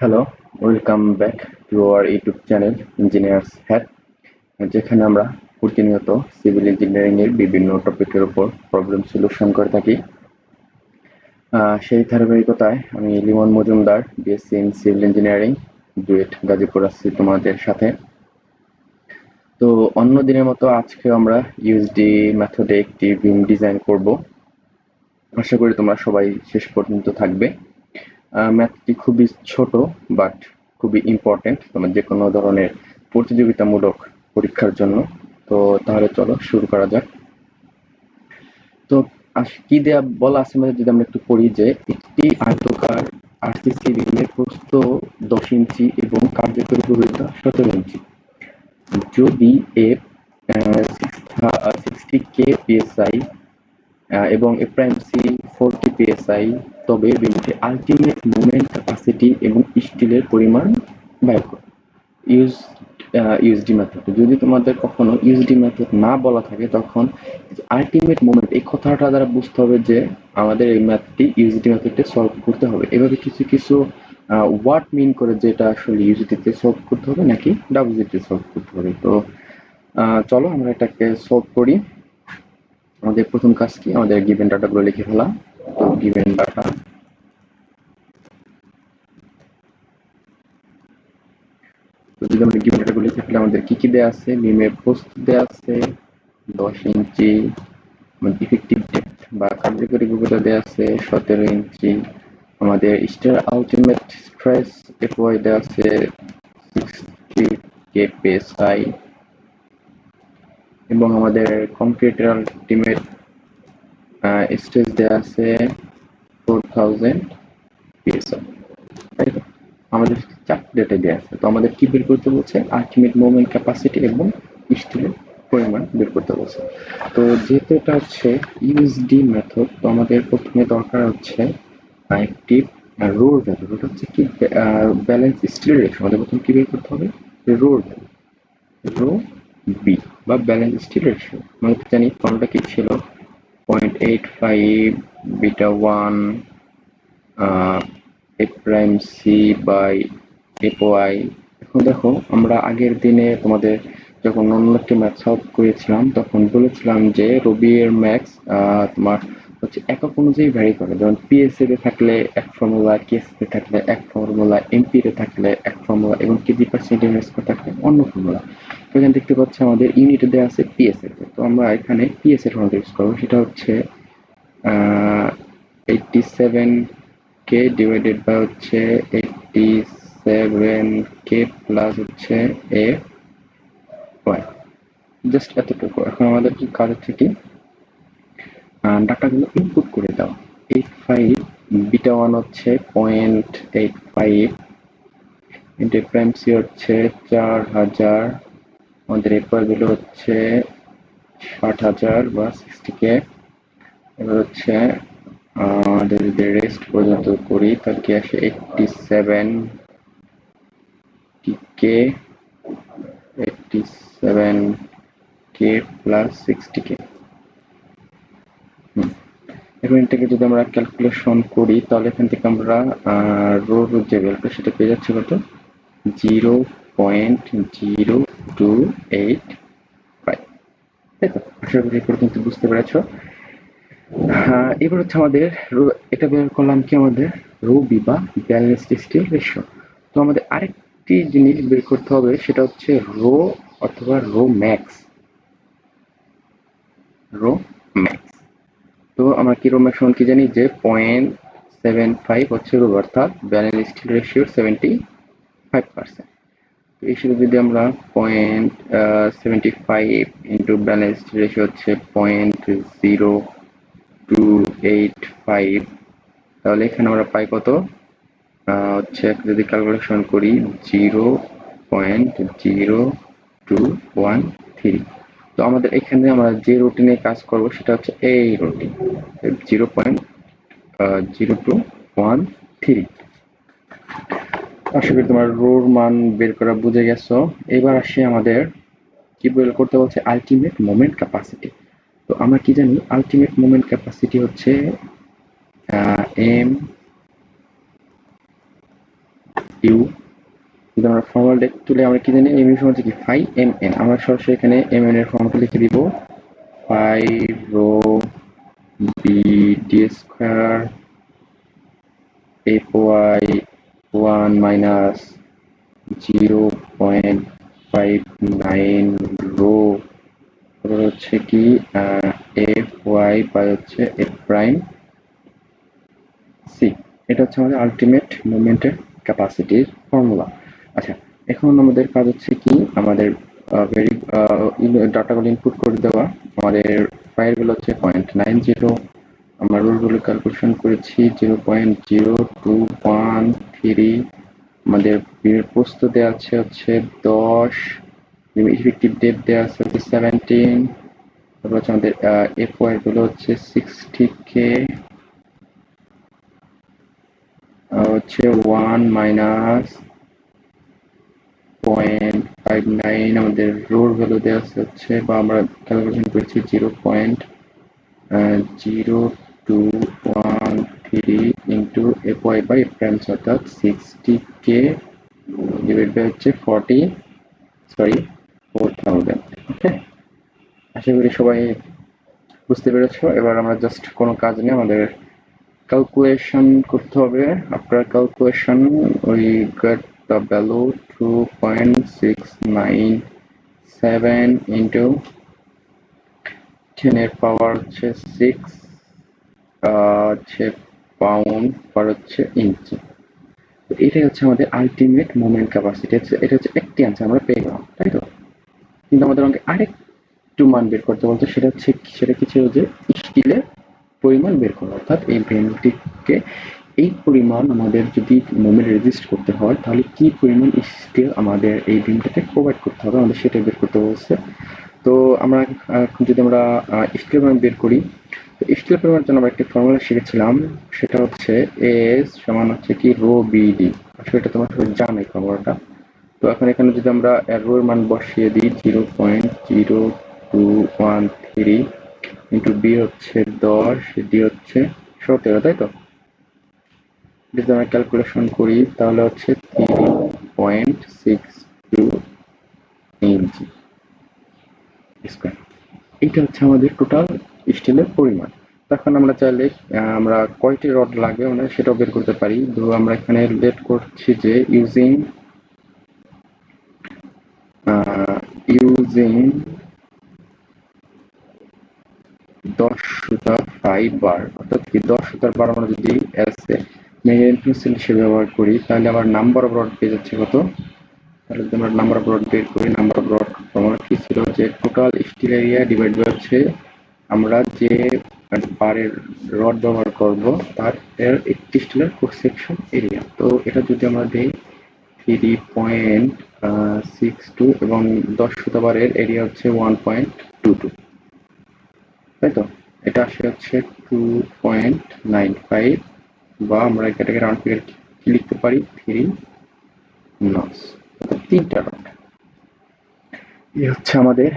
Hello welcome back to our YouTube channel engineers hat যেখানে আমরা প্রতিনিয়ত সিভিল ইঞ্জিনিয়ারিং এর বিভিন্ন টপিকের উপর প্রবলেম সলিউশন করে থাকি। সেই ধারাবাহিকতায় আমি Limon Majumdar BSc in civil engineering DUET Gazipur আসছি তোমাদের সাথে। তো অন্য দিনের মতো আজকে আমরা ইউএসডি মেথডে একটি বিম ডিজাইন করব। আশা করি তোমরা সবাই শেষ পর্যন্ত থাকবে। ম্যাথটি খুবই ছোট বাট খুবই ইম্পর্টেন্ট তোমার যে কোনো ধরনের প্রতিযোগিতামূলক পরীক্ষার জন্য। তো তাহলে চলো, শুরু করা যাক। তো কি দেয়া, বলা আছে আমাদের যদি আমরা একটু পড়ি যে, একটি আয়তকার আরসিসি রিমের প্রস্থ দশ ইঞ্চি এবং কার্যকরী গভীরতা সতেরো ইঞ্চি। যদি এ সিক্সটি কে পিএসআই এবং a prime c forty psi তবে বিমটি আলটিমেট মুভমেন্ট ক্যাপাসিটি এবং স্টিলের পরিমাণ বের করে। ইউজ ইউএসডি মেথড যদি তোমাদের কখনো ইউএসডি মেথড না বলা থাকে, তখন আলটিমেট মুভমেন্ট এই কথাটা দ্বারা বুঝতে হবে যে আমাদের এই ম্যাথটি ইউএসডি মেথডে সলভ করতে হবে। এভাবে কিছু কিছু ওয়ার্ড মিন করে যেটা আসলে ইউএসডিতে সলভ করতে হবে নাকি ডাব্লিউজিতে সলভ করতে হবে। তো চলো আমরা এটাকে সলভ করি। আমাদের প্রথম কাজ কি? আমাদের গিভেন ডাটাগুলো লিখে ফেলা। গিভেন ডাটা তো যদি আমরা গিভেন ডাটাগুলো লিখে ফেলে আমাদের কি কি দেয়া আছে? বিমের পোস্ট দেয়া আছে, দশ ইঞ্চি ইফেক্টিভ ডেপথ বা কার্যকরী গভীরতা দেয়া আছে, সতেরো ইঞ্চি, আমাদের স্টার আলটিমেট স্ট্রেস এফওয়াই দেয়া আছে সিক্সটি কে পেসাই এবং আমাদের কংক্রিটের আলটিমেট স্টেজ দেওয়া আছে ফোর থাউজেন্ড পিএসআই তাই তো? আমাদের চারটি ডেটা দেওয়া আছে। তো আমাদের কি বের করতে বলছে? আলটিমেট মুভমেন্ট ক্যাপাসিটি এবং স্টিলের পরিমাণ বের করতে বলছে। তো যেহেতু এটা হচ্ছে ইউএসডি মেথড তো আমাদের প্রথমে দরকার হচ্ছে একটি রোর ভ্যালু ওটা হচ্ছে কি? ব্যালেন্স স্টিল রেখে আমাদের প্রথমে কি বের করতে হবে? রোর ভ্যালু রো বি বা ব্যালেন্স স্টিল রেশিও আমরা জানি ফর্মটা কি ছিল? Point eight five beta one prime c f y এখন দেখো, আমরা আগের দিনে তোমাদের যখন অন্য একটি ম্যাথ সলভ করেছিলাম, তখন বলেছিলাম যে রবি এর ম্যাক্স তোমার হচ্ছে একক অনুযায়ী ভ্যারি করে। যেমন পিএসএ থাকলে এক ফর্মুলা কেএসএ থাকলে এক ফর্মুলা এমপি তে থাকলে এক ফর্মুলা এবং কেজি পার সেন্টিমিটার স্কোয়ার থাকলে অন্য ফর্মুলা তো এখানে দেখতে পাচ্ছি আমাদের ইউনিটে দেওয়া আছে পিএসএ তো। আমরা এখানে পিএসএ ফর্মুলা ইউজ করব। সেটা হচ্ছে eighty seven k divided by হচ্ছে এইটটি সেভেন কে প্লাস হচ্ছে এ ওয়াই জাস্ট এতটুকু। এখন আমাদের কি কাজ হচ্ছে কি? ডাটাগুলো ইনপুট করে দাও। এইট ফাইভ বিটা ওয়ান হচ্ছে পয়েন্ট এইট ফাইভ ইন্টু হচ্ছে চার হাজার আমাদের এরপর ভ্যালু হচ্ছে ষাট হাজার বা সিক্সটি কে এবার হচ্ছে আমাদের যদি রেস্ট পর্যন্ত করি তাহলে কি আসে eighty seven k eighty seven k plus sixty k এখন এটাকে যদি আমরা ক্যালকুলেশন করি, তাহলে এখান থেকে আমরা রো রো যে ভ্যালুটা সেটা পেয়ে যাচ্ছি কত? Zero point zero two eight five তাই তো? আশা করি এরপরে কিন্তু বুঝতে পেরেছ। এবার হচ্ছে আমাদের এটা বের করলাম কি আমাদের? রো বি বা ব্যালেন্স স্টিল রেশিও তো আমাদের আরেকটি জিনিস বের করতে হবে, সেটা হচ্ছে রো অথবা রো ম্যাক্স রো ম্যাক্স তো আমরা কি রো ম্যাক্স কি জানি? যে পয়েন্ট সেভেন ফাইভ হচ্ছে রো অর্থাৎ balance steel ratio seventy five percent তো এই হিসেবে যদি আমরা point seventy five into balance ratio হচ্ছে point zero two eight five তাহলে এখানে আমরা পাই কত? হচ্ছে যদি ক্যালকুলেশন করি zero point zero two one three তো আমাদের এখানে আমরা যে রুটিনে কাজ করব সেটা হচ্ছে এই routine zero point zero two one three. আশা করি তোমার রোর মান বের করা বুঝে গেছো। এবার আসি আমাদের কি বের করতে বলছে? আলটিমেট মোমেন্ট ক্যাপাসিটি তো আমরা কি জানি? আলটিমেট মোমেন্ট ক্যাপাসিটি হচ্ছে এম ইউ আমরা ডেক তুলে আমরা কি জানি এম সমান কি ফাই এম এন আমরা সরাসরি এখানে এম এন এর ফর্মটা লিখে দিব। Phi rho b d square f y one minus zero point five nine rho হচ্ছে কি এফ ওয়াই বাই হচ্ছে এফ প্রাইম সি এটা হচ্ছে আমাদের আলটিমেট মুভমেন্টের ক্যাপাসিটির ফর্মুলা আচ্ছা এখন আমাদের কাজ হচ্ছে কি? আমাদের ভেরি ডাটাগুলো ইনপুট করে দেওয়া। আমাদের ফাইলগুলো হচ্ছে পয়েন্ট নাইন জিরো আমরা রুলগুলো ক্যালকুলেশন করেছি zero point zero two one three আমাদের বিমের প্রস্ত দেওয়া আছে হচ্ছে দশ। ইফেক্টিভ ডেট দেওয়া আছে হচ্ছে সেভেন্টিন তারপর হচ্ছে আমাদের এফগুলো হচ্ছে সিক্সটি কে হচ্ছে ওয়ান মাইনাস ফাইভ নাইন আমাদের রোড ভ্যালু দেওয়া হচ্ছে, বা আমরা ক্যালকুলেশন করেছি zero point zero two one three into f y by f অর্থাৎ সিক্সটি কে ডিভাইড বাই হচ্ছে forty sorry four thousand okay আশা করি সবাই বুঝতে পেরেছ। এবার আমরা জাস্ট কোনো কাজ নেই আমাদের ক্যালকুলেশন করতে হবে। After calculation we get two point six nine seven into power হচ্ছে সিক্স হচ্ছে পাউন্ড পার হচ্ছে ইঞ্চি তো এটাই হচ্ছে আমাদের আলটিমেট মোমেন্ট ক্যাপাসিটি এটা হচ্ছে একটি আনসার আমরা পেয়ে গেলাম, তাই তো? কিন্তু আমাদের অঙ্কে আরেকটু মান বের করতে বলতো, সেটা হচ্ছে সেটা কি ছিল যে স্টিলের পরিমাণ বের করা, অর্থাৎ এই ভেন্টিকে এই পরিমাণ আমাদের যদি মোমেন্ট রেজিস্ট করতে হয়, তাহলে কি পরিমাণ স্টিল আমাদের এই বিমটাকে প্রোভাইড করতে হবে? আমাদের সেটা বের করতে বলছে। তো আমরা যদি আমরা স্টিলের পরিমাণ বের করি, তো স্টিলের পরিমাণের জন্য আমরা একটি ফর্মুলা শিখেছিলাম। সেটা হচ্ছে এস সমান হচ্ছে কি রো বিডি আসলে এটা তোমার সবাই জানো ফর্মুলাটা তো এখন এখানে যদি আমরা রোর মান বসিয়ে দিই zero point zero two one three into b হচ্ছে দশ ডি হচ্ছে সতেরো, তাই তো? যদি আমরা ক্যালকুলেশন করি, তাহলে হচ্ছে থ্রি পয়েন্ট সিক্স টু ইঞ্চি স্কোয়ার এইটা হচ্ছে আমাদের টোটাল স্টিলের পরিমাণ। তখন আমরা চাইলে আমরা কয়টি রড লাগে আমরা সেটাও বের করতে পারি। ধরো আমরা এখানে লেট করছি যে ইউজিং ইউজিং দশ সুতা ফাইভ বার অর্থাৎ কি দশ সুতার বার আমরা যদি এস মেরিন পেন্সিল হিসেবে ব্যবহার করি, তাহলে আবার নাম্বার অফ রড পেয়ে যাচ্ছে কত? তাহলে যদি আমরা নাম্বার অফ রড বের করি নাম্বার অফ রড ফর্মুলা কি ছিল যে total steel area divide by হচ্ছে আমরা যে বারের রড ব্যবহার করব, তার এর একটি স্টিলের কোর সেকশন এরিয়া তো এটা যদি আমরা দেই থ্রি পয়েন্ট সিক্স টু এবং দশ শতবারের এরিয়া হচ্ছে ওয়ান পয়েন্ট টু টু তাই তো? এটা আসে হচ্ছে টু পয়েন্ট নাইন ফাইভ বা আমরা এটাকে রাউন্ড ফিগার কি লিখতে পারি? থ্রি নস তিনটা রড এই হচ্ছে আমাদের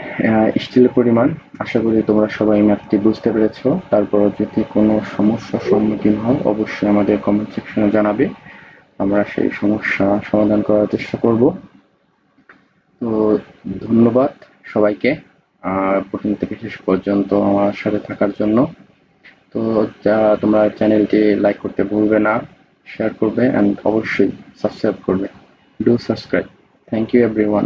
স্টিলের পরিমাণ। আশা করি তোমরা সবাই ম্যাথটি বুঝতে পেরেছ। তারপর যদি কোনো সমস্যার সম্মুখীন হয় অবশ্যই আমাদের কমেন্ট সেকশনে জানাবে। আমরা সেই সমস্যা সমাধান করার চেষ্টা করব। তো ধন্যবাদ সবাইকে প্রথম থেকে শেষ পর্যন্ত আমার সাথে থাকার জন্য। তো যা তোমরা চ্যানেলটি লাইক করতে ভুলবে না শেয়ার করবে অ্যান্ড অবশ্যই সাবস্ক্রাইব করবে। Do subscribe thank you everyone